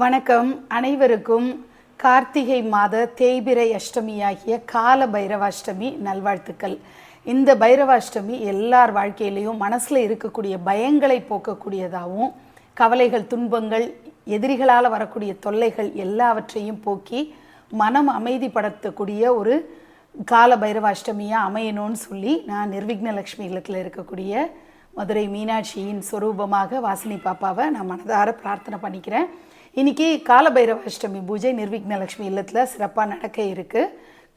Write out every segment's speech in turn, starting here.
வணக்கம். அனைவருக்கும் கார்த்திகை மாத தேய்பிரை அஷ்டமியாகிய கால பைரவாஷ்டமி நல்வாழ்த்துக்கள். இந்த பைரவாஷ்டமி எல்லார் வாழ்க்கையிலையும் மனசில் இருக்கக்கூடிய பயங்களை போக்கக்கூடியதாகவும் கவலைகள் துன்பங்கள் எதிரிகளால் வரக்கூடிய தொல்லைகள் எல்லாவற்றையும் போக்கி மனம் அமைதிப்படுத்தக்கூடிய ஒரு கால பைரவாஷ்டமியாக அமையணும்னு சொல்லி நான் நிர்விக்னலக்ஷ்மி இல்லத்தில் இருக்கக்கூடிய மதுரை மீனாட்சியின் சொரூபமாக வாசினி பாப்பாவை நான் மனதார பிரார்த்தனை பண்ணிக்கிறேன். இன்னைக்கு காலபைரவ அஷ்டமி பூஜை நிர்விக்னலக்ஷ்மி இல்லத்தில் சிறப்பாக நடக்க இருக்கு.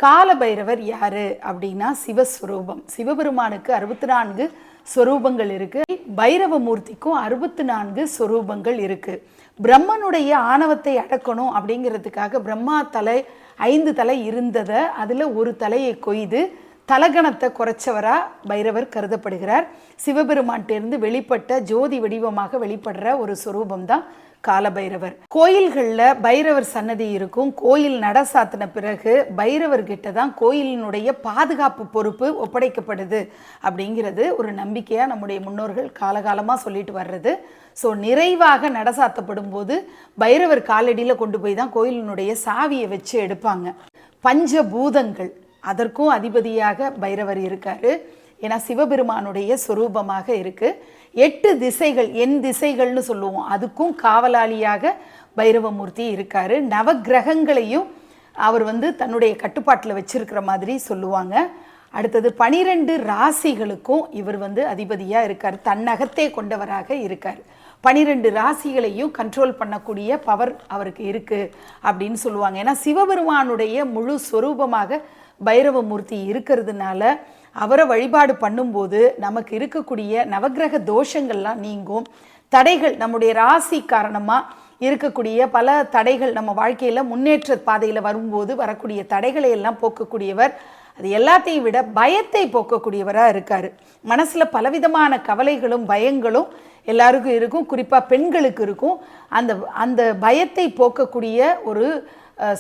காலபைரவர் யாரு அப்படின்னா சிவஸ்வரூபம். சிவபெருமானுக்கு அறுபத்தி நான்கு ஸ்வரூபங்கள் இருக்கு. பைரவ மூர்த்திக்கும் அறுபத்தி நான்கு ஸ்வரூபங்கள் இருக்கு. பிரம்மனுடைய ஆணவத்தை அடக்கணும் அப்படிங்கிறதுக்காக பிரம்மா தலை ஐந்து தலை இருந்ததை அதில் ஒரு தலையை கொய்து தலகணத்தை குறைச்சவராக பைரவர் கருதப்படுகிறார். சிவபெருமான்கிட்டேருந்து வெளிப்பட்ட ஜோதி வடிவமாக வெளிப்படுற ஒரு சுரூபம் தான் காலபைரவர். கோயில்களில் பைரவர் சன்னதி இருக்கும். கோயில் நட சாத்தின பிறகு பைரவர்கிட்ட தான் கோயிலினுடைய பாதுகாப்பு பொறுப்பு ஒப்படைக்கப்படுது அப்படிங்கிறது ஒரு நம்பிக்கையாக நம்முடைய முன்னோர்கள் காலகாலமாக சொல்லிட்டு வர்றது. ஸோ நிறைவாக நடசாத்தப்படும் போது பைரவர் காலடியில் கொண்டு போய் தான் கோயிலினுடைய சாவியை வச்சு எடுப்பாங்க. பஞ்சபூதங்கள் அதற்கும் அதிபதியாக பைரவர் இருக்காரு. ஏன்னா சிவபெருமானுடைய சொரூபமாக இருக்கு. எட்டு திசைகள் என் திசைகள்னு சொல்லுவோம். அதுக்கும் காவலாளியாக பைரவமூர்த்தி இருக்கார். நவக்கிரகங்களையும் அவர் வந்து தன்னுடைய கட்டுப்பாட்டில் வச்சிருக்கிற மாதிரி சொல்லுவாங்க. அடுத்தது பனிரெண்டு ராசிகளுக்கும் இவர் வந்து அதிபதியாக இருக்கார். தன்னகத்தே கொண்டவராக இருக்கார். பனிரெண்டு ராசிகளையும் கண்ட்ரோல் பண்ணக்கூடிய பவர் அவருக்கு இருக்குது அப்படின்னு சொல்லுவாங்க. ஏன்னா சிவபெருமானுடைய முழு ஸ்வரூபமாக பைரவமூர்த்தி இருக்கிறதுனால அவரை வழிபாடு பண்ணும்போது நமக்கு இருக்கக்கூடிய நவக்கிரக தோஷங்கள்லாம் நீங்கும். தடைகள் நம்முடைய ராசி காரணமாக இருக்கக்கூடிய பல தடைகள் நம்ம வாழ்க்கையில் முன்னேற்ற பாதையில் வரும்போது வரக்கூடிய தடைகளை எல்லாம் போக்கக்கூடியவர். அது எல்லாத்தையும் விட பயத்தை போக்கக்கூடியவராக இருக்கார். மனசில் பலவிதமான கவலைகளும் பயங்களும் எல்லாருக்கும் இருக்கும். குறிப்பாக பெண்களுக்கு இருக்கும். அந்த அந்த பயத்தை போக்கக்கூடிய ஒரு அஹ்,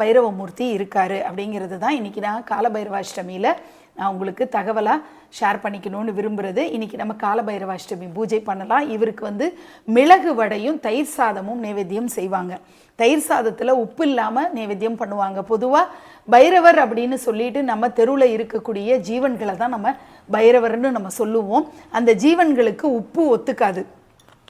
பைரவமூர்த்தி இருக்காரு அப்படிங்கிறது தான் இன்றைக்கி நான் காலபைரவாஷ்டமியில் நான் உங்களுக்கு தகவலாக ஷேர் பண்ணிக்கணும்னு விரும்புகிறது இன்றைக்கி நம்ம காலபைரவாஷ்டமி பூஜை பண்ணலாம். இவருக்கு வந்து மிளகு வடையும் தயிர் சாதமும் நைவேத்தியம் செய்வாங்க. தயிர் சாதத்தில் உப்பு இல்லாமல் நைவேத்தியம் பண்ணுவாங்க. பொதுவாக பைரவர் அப்படின்னு சொல்லிட்டு நம்ம தெருவில் இருக்கக்கூடிய ஜீவன்களை தான் நம்ம பைரவர்னு நம்ம சொல்லுவோம். அந்த ஜீவன்களுக்கு உப்பு ஒத்துக்காது.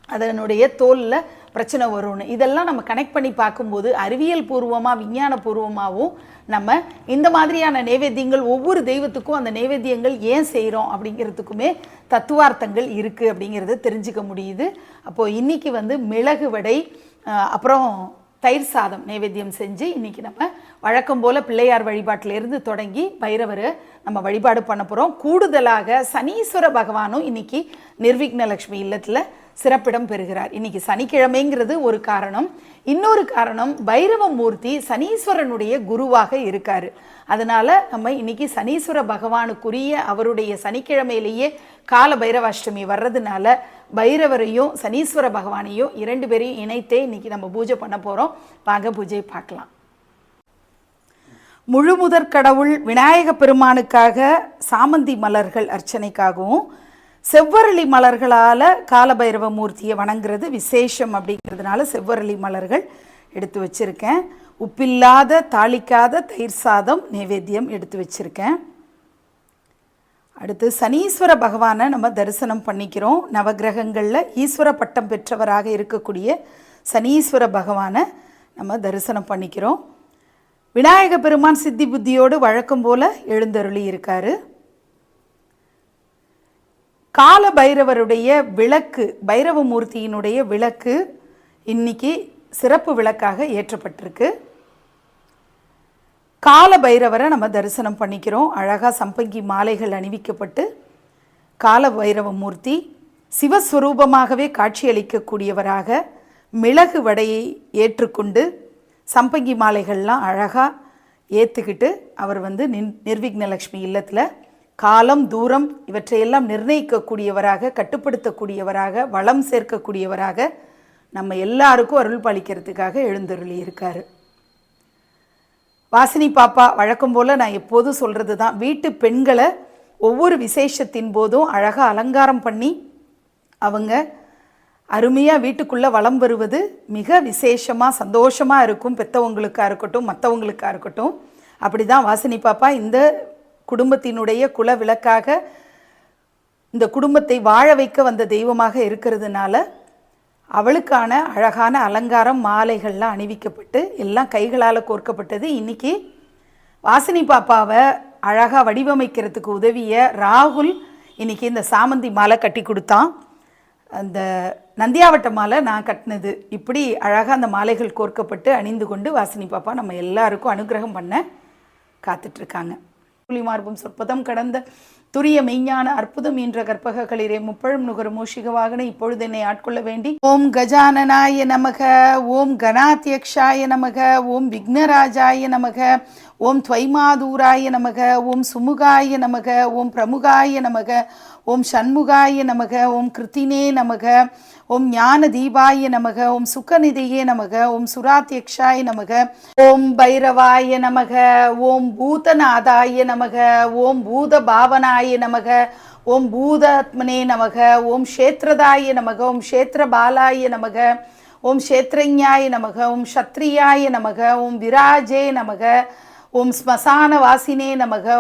அதனுடைய தோலில் பிரச்சனை வரும்னு. இதெல்லாம் நம்ம கனெக்ட் பண்ணி பார்க்கும்போது அறிவியல் பூர்வமாக விஞ்ஞான பூர்வமாகவும் நம்ம இந்த மாதிரியான நைவேத்தியங்கள் ஒவ்வொரு தெய்வத்துக்கும் அந்த நைவேத்தியங்கள் ஏன் செய்கிறோம் அப்படிங்கிறதுக்குமே தத்துவார்த்தங்கள் இருக்குது அப்படிங்கிறத தெரிஞ்சுக்க முடியுது. அப்போது இன்றைக்கி வந்து மிளகு வடை அப்புறம் தயிர் சாதம் நைவேத்தியம் செஞ்சு இன்னைக்கு நம்ம வழக்கம் போல பிள்ளையார் வழிபாட்டிலேருந்து தொடங்கி பைரவரை நம்ம வழிபாடு பண்ண போகிறோம் கூடுதலாக சனீஸ்வர பகவானும் இன்றைக்கி நிர்விக்னலக்ஷ்மி இல்லத்தில் சிறப்பிடம் பெறுகிறார். இன்னைக்கு சனிக்கிழமைங்கிறது ஒரு காரணம். இன்னொரு காரணம் பைரவ மூர்த்தி சனீஸ்வரனுடைய குருவாக இருக்கார். அதனால் நம்ம இன்னைக்கு சனீஸ்வர பகவானுக்குரிய அவருடைய சனிக்கிழமையிலேயே கால பைரவாஷ்டமி வர்றதுனால பைரவரையும் சனீஸ்வர பகவானையும் இரண்டு பேரையும் இணைத்தே இன்னைக்கு நம்ம பூஜை பண்ண போகிறோம் வாங்க பூஜை பார்க்கலாம். முழு முதற் கடவுள் விநாயக பெருமானுக்காக சாமந்தி மலர்கள் அர்ச்சனைக்காகவும் செவ்வரளி மலர்களால் காலபைரவ மூர்த்தியை வணங்குறது விசேஷம் அப்படிங்கிறதுனால செவ்வரளி மலர்கள் எடுத்து வச்சிருக்கேன். உப்பில்லாத தாளிக்காத தயிர் சாதம் நைவேத்தியம் எடுத்து வச்சிருக்கேன். அடுத்து சனீஸ்வர பகவானை நம்ம தரிசனம் பண்ணிக்கிறோம். நவக்கிரகங்களில் ஈஸ்வர பட்டம் பெற்றவராக இருக்கக்கூடிய சனீஸ்வர பகவானை நம்ம தரிசனம் பண்ணிக்கிறோம். விநாயக பெருமான் சித்தி புத்தியோடு வழக்கம் போல் எழுந்தருளி இருக்காரு. கால பைரவருடைய விளக்கு பைரவமூர்த்தியினுடைய விளக்கு இன்னைக்கு சிறப்பு விளக்காக ஏற்றப்பட்டிருக்கு. கால பைரவரை நம்ம தரிசனம் பண்ணிக்கிறோம். அழகாக சம்பங்கி மாலைகள் அணிவிக்கப்பட்டு கால பைரவ மூர்த்தி சிவஸ்வரூபமாகவே காட்சியளிக்கக்கூடியவராக மிளகு வடையை ஏற்றுக்கொண்டு சம்பங்கி மாலைகள்லாம் அழகாக ஏற்றுக்கிட்டு அவர் வந்து நின் நிர்விக்னலக்ஷ்மி இல்லத்தில் காலம் தூரம் இவற்றையெல்லாம் நிர்ணயிக்கக்கூடியவராக கட்டுப்படுத்தக்கூடியவராக வளம் சேர்க்கக்கூடியவராக நம்ம எல்லாருக்கும் அருள் பாலிக்கிறதுக்காக எழுந்தருளி இருக்கார் வாசினி பாப்பா வழக்கம் போல் நான் எப்போதும் சொல்கிறது தான் வீட்டு பெண்களை ஒவ்வொரு விசேஷத்தின் போதும் அழகாக அலங்காரம் பண்ணி அவங்க அருமையாக வீட்டுக்குள்ளே வலம் வருவது மிக விசேஷமாக சந்தோஷமாக இருக்கும். பெற்றவங்களுக்காக இருக்கட்டும் மற்றவங்களுக்காக இருக்கட்டும். அப்படி தான் வாசினி பாப்பா இந்த குடும்பத்தினுடைய குல விளக்காக இந்த குடும்பத்தை வாழ வைக்க வந்த தெய்வமாக இருக்கிறதுனால அவளுக்கான அழகான அலங்காரம் மாலைகள்லாம் அணிவிக்கப்பட்டு எல்லாம் கைகளால் கோர்க்கப்பட்டது. இன்றைக்கி வாசினி பாப்பாவை அழகாக வடிவமைக்கிறதுக்கு உதவிய ராகுல் இன்னைக்கு இந்த சாமந்தி மாலை கட்டி கொடுத்தான். அந்த நந்தியாவட்ட மாலை நான் கட்டினது. இப்படி அழகாக அந்த மாலைகள் கோர்க்கப்பட்டு அணிந்து கொண்டு வாசினி பாப்பா நம்ம எல்லாருக்கும் அனுகிரகம் பண்ண காத்துட்ருக்காங்க. புலி மார்பும் சொற்பதம் கடந்த துரிய மெய்ஞான அற்புதம் என்ற கற்பக முப்பழம் முப்பழும் மூஷிக வாகன இப்பொழுது என்னை ஆட்கொள்ள வேண்டி ஓம் கஜானனாய நமக ஓம் கணாத்தியக்ஷாய நமக ஓம் விக்னராஜாய நமக ஓம் துவைமாதூராய நமக ஓம் சுமுகாய நமக ஓம் பிரமுகாய நமக ஓம் சண்முகாய நமக ஓம் கிருத்தினே நமக ஓம் ஞான தீபாய நமக ஓம் சுக்கநிதியே நமக ஓம் சுராத்தியக்ஷாய நமக ஓம் பைரவாய நமக ஓம் பூதநாதாய நமக ஓம் பூத பாவனாய நமக ஓம் பூதாத்மனே நமக ஓம் க்ஷேத்ரதாய நமக ஓம் க்ஷேத்திரபாலாய நமக ஓம் க்ஷேத்ரஞாய நமக ஓம் சத்ரியாய நமக ஓம் விராஜே நமக ஓம் ஸ்மசான வாசினே நமக